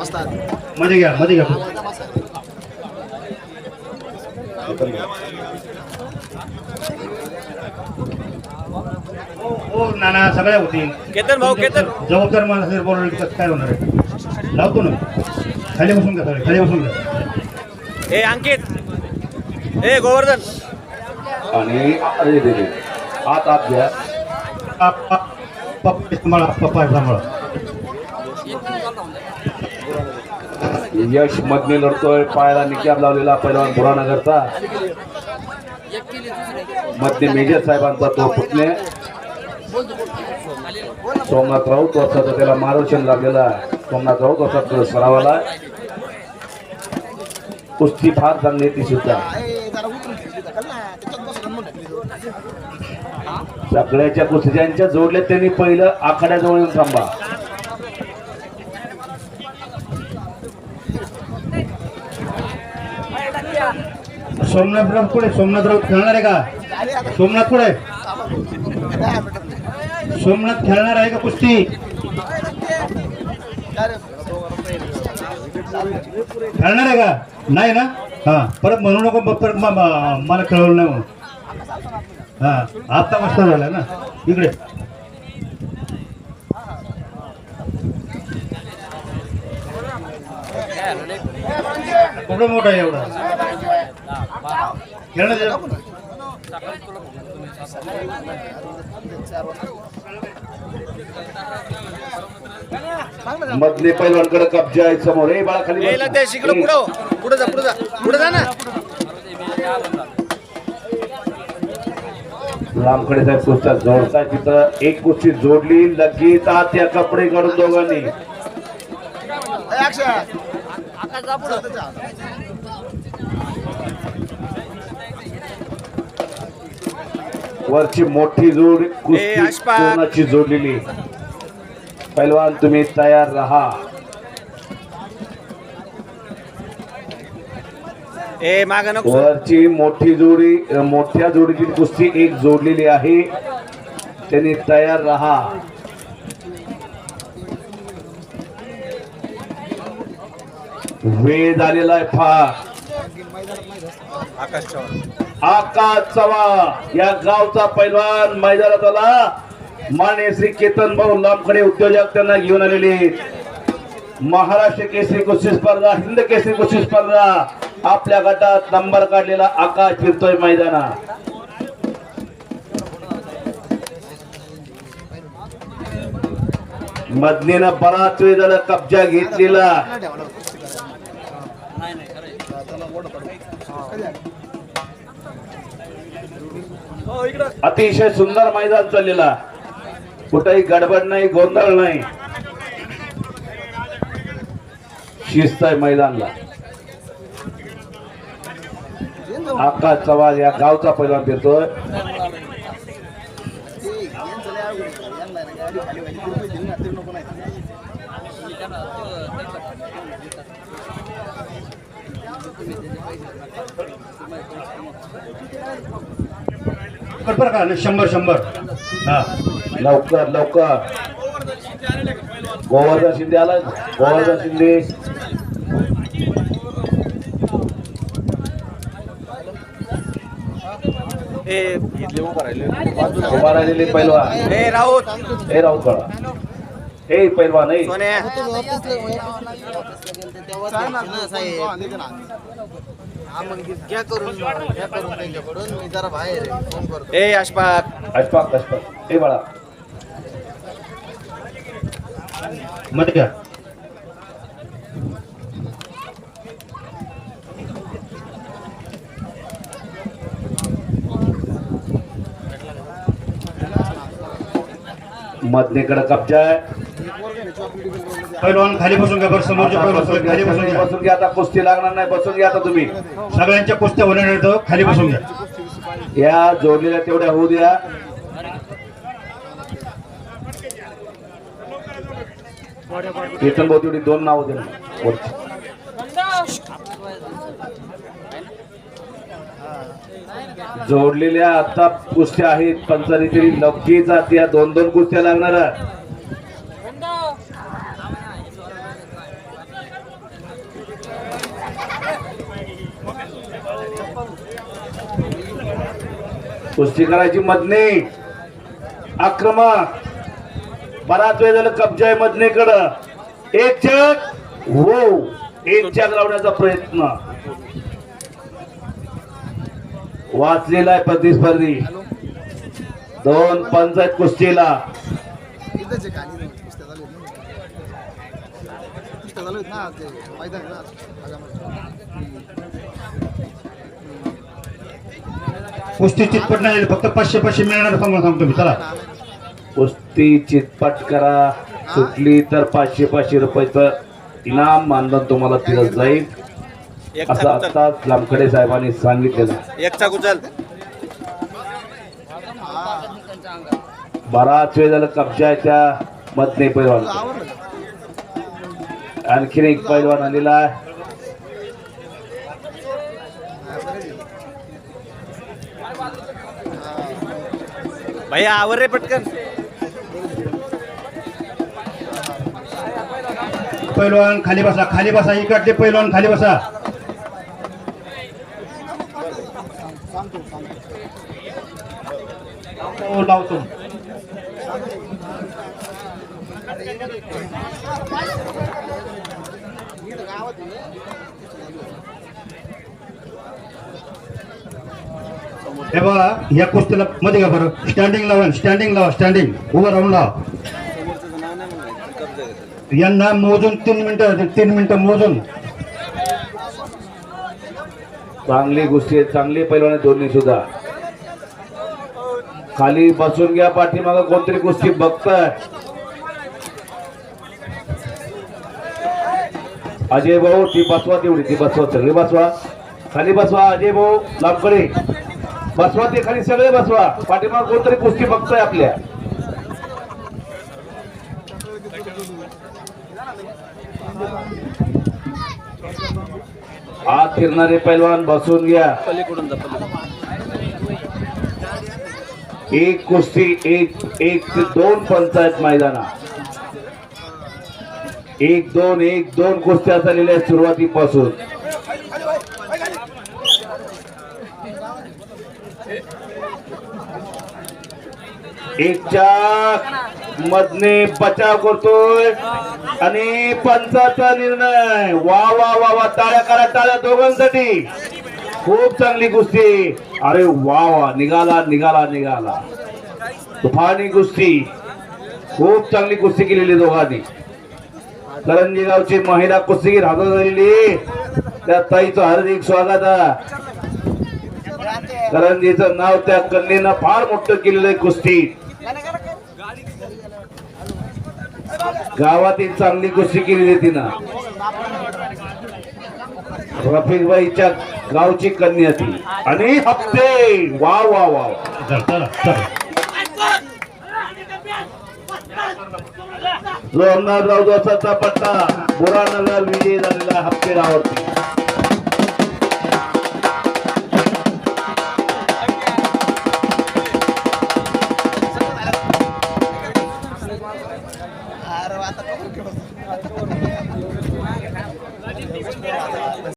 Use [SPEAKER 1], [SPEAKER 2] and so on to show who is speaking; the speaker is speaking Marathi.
[SPEAKER 1] मध्ये घ्या मध्ये घ्या हो हो, नाना सगळ्या होतील
[SPEAKER 2] केतन भाऊ केतन
[SPEAKER 1] जबाबदार माणूस जर बोलवलं काय होणार आहे लावतो ना खाली बसून घ्या खाली बसून घ्या
[SPEAKER 2] ए अंकित ए गोवर्धन
[SPEAKER 3] आणि अरे. हात आत घ्या
[SPEAKER 1] पप्पा सांभाळा पप्पा सांभाळा
[SPEAKER 3] यश मधने लढतोय पायाला निकाब लावलेला पहिलवान बुरानगरचा. मध्य मेजर साहेबांचा तो पुतणे. सोमनाथ राऊत वर्षाचा त्याला मार्गदर्शन लागलेला सोमनाथ राऊत वर्षाचा सरावाला. कुस्ती फार चांगली आहे ती सुद्धा. सगळ्याच्या कुस्त्यांच्या जोडल्या त्यांनी पहिलं आखाड्याजवळ येऊन थांबा.
[SPEAKER 1] सोमनाथराव कुठे? सोमनाथराव खेळणार आहे का? सोमनाथ कुठे? सोमनाथ खेळणार आहे का कुस्ती? खेळणार आहे का? नाही ना? हा परत म्हणू नको परत मला खेळवलं नाही म्हणून. हा आत्ता मस्त झाला ना? इकडे. कुठं मोठा आहे एवढा.
[SPEAKER 3] मधले पैलवानकडे कब्जा आहे समोर. ए बाळा खाली
[SPEAKER 2] पुढं. पुढे जा पुढे जा. पुढे जा ना.
[SPEAKER 3] लांबकडे साहेब कुस्त्या जोडताय तिथं. एक कुस्ती जोडली लगेच आत या कपडे काढून दोघांनी. वरची मोठी जोड कुस्ती जोडलेली? पैलवान तुम्ही तयार राहा.
[SPEAKER 2] ए
[SPEAKER 3] वरची मोठी जोडी मोठ्या जोडीतील कुस्ती एक जोडलेली आहे. त्यांनी तयार राहा. वेळ झालेला आहे फार.
[SPEAKER 2] आकाश
[SPEAKER 3] चवा या गावचा पैलवान मैदानात आला. माने श्री केतन भाऊ लांबकडे उद्योजक त्यांना घेऊन आलेले. महाराष्ट्र केसरी कुस्ती स्पर्धा हिंद केसरी कुस्ती स्पर्धा. आपल्या गटात नंबर काढलेला आकाश फिरतोय मैदानात. मधनीनं बराच वेळ झाला कब्जा घेतलेला. अतिशय सुंदर मैदान चाललेला. कुठेही गडबड नाही गोंधळ नाही. शिस्त आहे मैदानला. आकाश चव्हाण या गावचा पैलवान फिरतोय.
[SPEAKER 1] कर बरं का शंभर शंभर. हा.
[SPEAKER 3] लवकर लवकर. गोवर्धन शिंदे आला. गोवर्धन शिंदे.
[SPEAKER 2] उभं राहिले.
[SPEAKER 3] उभा राहिलेले पैलवान.
[SPEAKER 2] ए राऊत.
[SPEAKER 3] हे राऊत कळा हे पैलवान हे
[SPEAKER 2] सोन्या.
[SPEAKER 4] घ्या करून घ्या करून त्यांच्याकडून. मी जरा बाहेर आहे. फोन करतो.
[SPEAKER 2] ए अशफाक.
[SPEAKER 3] अशफाक अशफाक. हे बाळा.
[SPEAKER 1] मध्ये घ्या.
[SPEAKER 3] मधनेकडे कब्जा आहे.
[SPEAKER 1] पैलवान खाली बसून घ्या बरं समोरचे पैलवान सगळे खाली बसून घ्या.
[SPEAKER 3] बसून घ्या आता कुस्ती लागणार नाही बसून घ्या आता तुम्ही.
[SPEAKER 1] सगळ्यांच्या कुस्त्या होण्यानंतर खाली बसून घ्या.
[SPEAKER 3] या जोडलेल्या तेवढ्या होऊ द्या. केतन भाऊ तेवढी दोन नाव दे ना, वरची. जोडलेल्या आता कुस्त्या आहेत पंचारी तरी नक्कीच आता या दोन दोन कुस्त्या लागणार आहेत. कुस्ती करायची मधने आक्रमक. बराच वेळ झालं कब्जा आहे मधनेकडं एक चक हो एक चक लावण्याचा प्रयत्न. वाचलेला आहे प्रतिस्पर्धी. दोन पंचायत कुस्तीला.
[SPEAKER 4] ना कुस्त्या चालू आहेत ना ते मैदान आहे ना भागामध्ये.
[SPEAKER 1] कुस्ती चितपट नाही फक्त पाचशे पाचशे मिळणार सांगून सांगतो मी चला.
[SPEAKER 3] कुस्ती चितपट करा सुटली तर पाचशे पाचशे रुपयाचं इनाम मानधन तुम्हाला दिलं जाईल. असं
[SPEAKER 2] चाकू चल.
[SPEAKER 3] आता लामखडे साहेबांनी सांगितलेलं बराच वेळ झालं कब्जा आहे त्या मधने पैलवान? आणखीन एक पैलवान आलेला आहे.
[SPEAKER 4] भाई
[SPEAKER 2] भैया आवर रे पटकन.
[SPEAKER 1] पैलवान खाली बसा खाली बसा इकडले पैलवान खाली बसा. हो, लावतो.
[SPEAKER 4] गावात
[SPEAKER 1] हे बघा या कुस्तीला मध्ये का बरं. स्टँडिंग लावा स्टँडिंग लावा स्टँडिंग उभं राहून लावा. यांना मोजून तीन मिनिटं तीन मिनिटं मोजून.
[SPEAKER 3] चांगली गोष्टी आहे चांगली पैलवान आहे दोन्ही सुद्धा. खाली बसून घ्या पाठीमाग कोणतरी गोष्टी बघताय. अजय भाऊ ती बसवा तेवढी ती बसवा सगळी बसवा. खाली बसवा अजय भाऊ लाभकडे बसवा ते खाली सगळे बसवा. पाठीमाग कोणतरी कुस्ती बघताय आपल्या. आत फिरणारे पैलवान बसून घ्या. एक कुस्ती एक एक ते दोन पंचायत मैदाना एक दोन एक दोन कुस्त्या झालेल्या आहेत सुरुवातीपासून. एकच्या मधने बचाव करतोय. आणि पंचाचा निर्णय. वा वा वा वा. टाळ्या करा टाळ्या दोघांसाठी. खूप चांगली कुस्ती. अरे वा वा. निघाला निघाला निघाला. तुफानी कुस्ती. खूप चांगली कुस्ती केलेली दोघांनी. करंजी गावची महिला कुस्तीगीर हात झालेली त्या ताईचं हार्दिक स्वागत आहे. करंजीचं नाव त्या कन्येनं फार मोठं केलेलं आहे कुस्ती गावातील चांगली कुस्ती केलेली आहे रफिक बाईच्या गावची कन्या ती. आणि हप्ते! वा वा वा
[SPEAKER 1] चला चला चला
[SPEAKER 3] लोहनाथराव दोसाचा पट्टा बुरानगर विजय झालेला हप्ते रावती